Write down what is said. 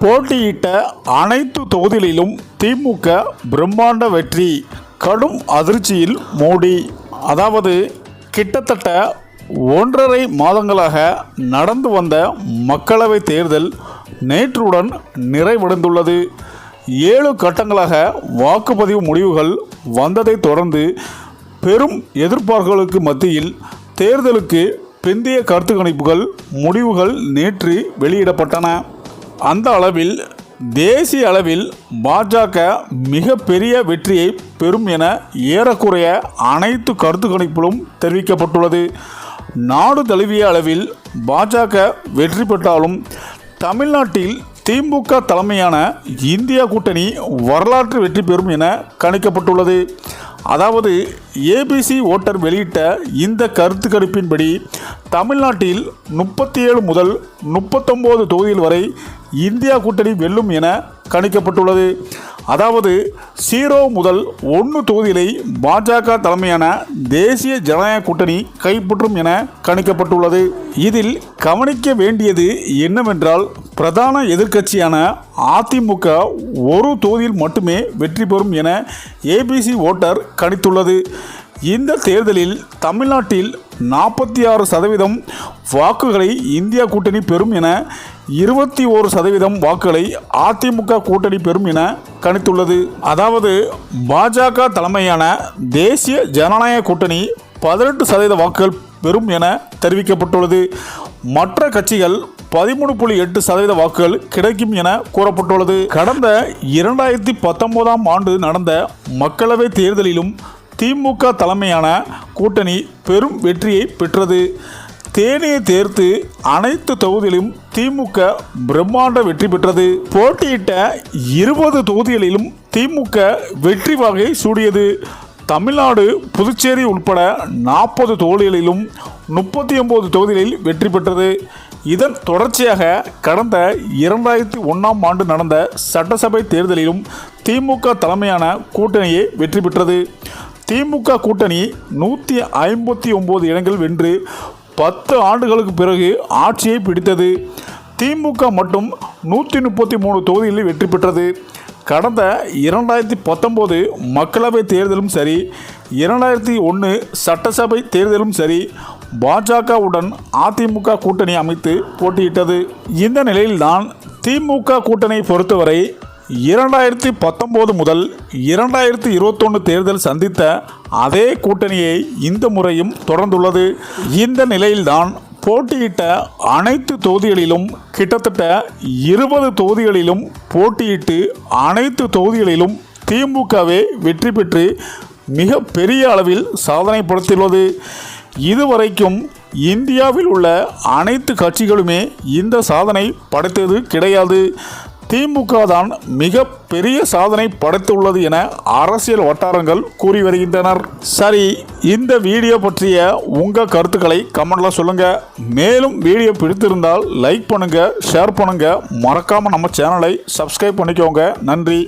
போட்டியிட்ட அனைத்து தொகுதிகளிலும் திமுக பிரம்மாண்ட வெற்றி. கடும் அதிர்ச்சியில் மோடி. அதாவது கிட்டத்தட்ட ஒன்றரை மாதங்களாக நடந்து வந்த மக்களவைத் தேர்தல் நேற்றுடன் நிறைவடைந்துள்ளது. ஏழு கட்டங்களாக வாக்குப்பதிவு முடிவுகள் வந்ததைத் தொடர்ந்து பெரும் எதிர்பார்ப்புகளுக்கு மத்தியில் தேர்தலுக்கு பிந்தைய கருத்து கணிப்புகள் முடிவுகள் நேற்று வெளியிடப்பட்டன. அந்த அளவில் தேசிய அளவில் பாஜக மிகப்பெரிய வெற்றியை பெறும் என ஏறக்குறைய அனைத்து கருத்து கணிப்பிலும் தெரிவிக்கப்பட்டுள்ளது. நாடு தழுவிய அளவில் பாஜக வெற்றி பெற்றாலும் தமிழ்நாட்டில் திமுக தலைமையான இந்தியா கூட்டணி வரலாற்று வெற்றி பெறும் என கணிக்கப்பட்டுள்ளது. அதாவது ஏபிசி ஓட்டர் வெளியிட்ட இந்த கருத்து கணிப்பின்படி தமிழ்நாட்டில் முப்பத்தி ஏழு முதல் முப்பத்தொம்போது தொகுதிகள் வரை இந்தியா கூட்டணி வெல்லும் என கணிக்கப்பட்டுள்ளது. அதாவது சீரோ முதல் ஒன்று தொகுதிகளை பாஜக தலைமையான தேசிய ஜனநாயக கூட்டணி கைப்பற்றும் என கணிக்கப்பட்டுள்ளது. இதில் கவனிக்க வேண்டியது என்னவென்றால் பிரதான எதிர்க்கட்சியான அதிமுக ஒரு தொகுதியில் மட்டுமே வெற்றி பெறும் என ஏபிசி ஓட்டர் கணித்துள்ளது. இந்த தேர்தலில் தமிழ்நாட்டில் நாற்பத்தி ஆறு சதவீதம் வாக்குகளை இந்தியா கூட்டணி பெறும் என இருபத்தி ஓரு சதவீதம் வாக்குகளை அதிமுக கூட்டணி பெறும் என கணித்துள்ளது. அதாவது பாஜக தலைமையான தேசிய ஜனநாயக கூட்டணி பதினெட்டு சதவீத வாக்குகள் பெறும் என தெரிவிக்கப்பட்டுள்ளது. மற்ற கட்சிகள் பதிமூணு புள்ளி எட்டு சதவீத வாக்குகள் கிடைக்கும் என கூறப்பட்டுள்ளது. கடந்த இரண்டாயிரத்தி பத்தொன்பதாம் ஆண்டு நடந்த மக்களவை தேர்தலிலும் திமுக தலைமையான கூட்டணி பெரும் வெற்றியை பெற்றது. தேனியை தேர்த்து அனைத்து தொகுதிகளிலும் திமுக பிரம்மாண்ட வெற்றி பெற்றது. போட்டியிட்ட இருபது தொகுதிகளிலும் திமுக வெற்றி வகை சூடியது. தமிழ்நாடு புதுச்சேரி உட்பட நாற்பது தொகுதிகளிலும் முப்பத்தி ஒன்பது தொகுதிகளில் வெற்றி பெற்றது. இதன் தொடர்ச்சியாக கடந்த இரண்டாயிரத்தி ஒன்றாம் ஆண்டு நடந்த சட்டசபை தேர்தலிலும் திமுக தலைமையான கூட்டணியே வெற்றி பெற்றது. திமுக கூட்டணி நூற்றி ஐம்பத்தி ஒம்பது இடங்கள் வென்று பத்து ஆண்டுகளுக்கு பிறகு ஆட்சியை பிடித்தது. திமுக மட்டும் நூற்றி முப்பத்தி மூணு தொகுதிகளில் வெற்றி பெற்றது. கடந்த இரண்டாயிரத்தி பத்தொம்போது மக்களவை தேர்தலும் சரி இரண்டாயிரத்தி ஒன்று சட்டசபை தேர்தலும் சரி பாஜகவுடன் அதிமுக கூட்டணி அமைத்து போட்டியிட்டது. இந்த நிலையில்தான் திமுக கூட்டணியை பொறுத்தவரை இரண்டாயிரத்தி பத்தொம்போது முதல் இரண்டாயிரத்தி இருபத்தொன்று தேர்தல் சந்தித்த அதே கூட்டணியை இந்த முறையும் தொடர்ந்துள்ளது. இந்த நிலையில்தான் போட்டியிட்ட அனைத்து தொகுதிகளிலும் கிட்டத்தட்ட இருபது தொகுதிகளிலும் போட்டியிட்டு அனைத்து தொகுதிகளிலும் திமுகவே வெற்றி பெற்று மிக பெரிய அளவில் சாதனை படுத்தியுள்ளது இதுவரைக்கும் இந்தியாவில் உள்ள அனைத்து கட்சிகளுமே இந்த சாதனை படைத்தது கிடையாது. திமுக தான் மிக பெரிய சாதனை படைத்துள்ளது என அரசியல் வட்டாரங்கள் கூறி வருகின்றனர். சரி இந்த வீடியோ பற்றிய உங்கள் கருத்துக்களை கமெண்டில் சொல்லுங்கள் மேலும் வீடியோ பிடித்திருந்தால் லைக் பண்ணுங்கள் ஷேர் பண்ணுங்கள் மறக்காமல் நம்ம சேனலை சப்ஸ்கிரைப் பண்ணிக்கோங்க. நன்றி.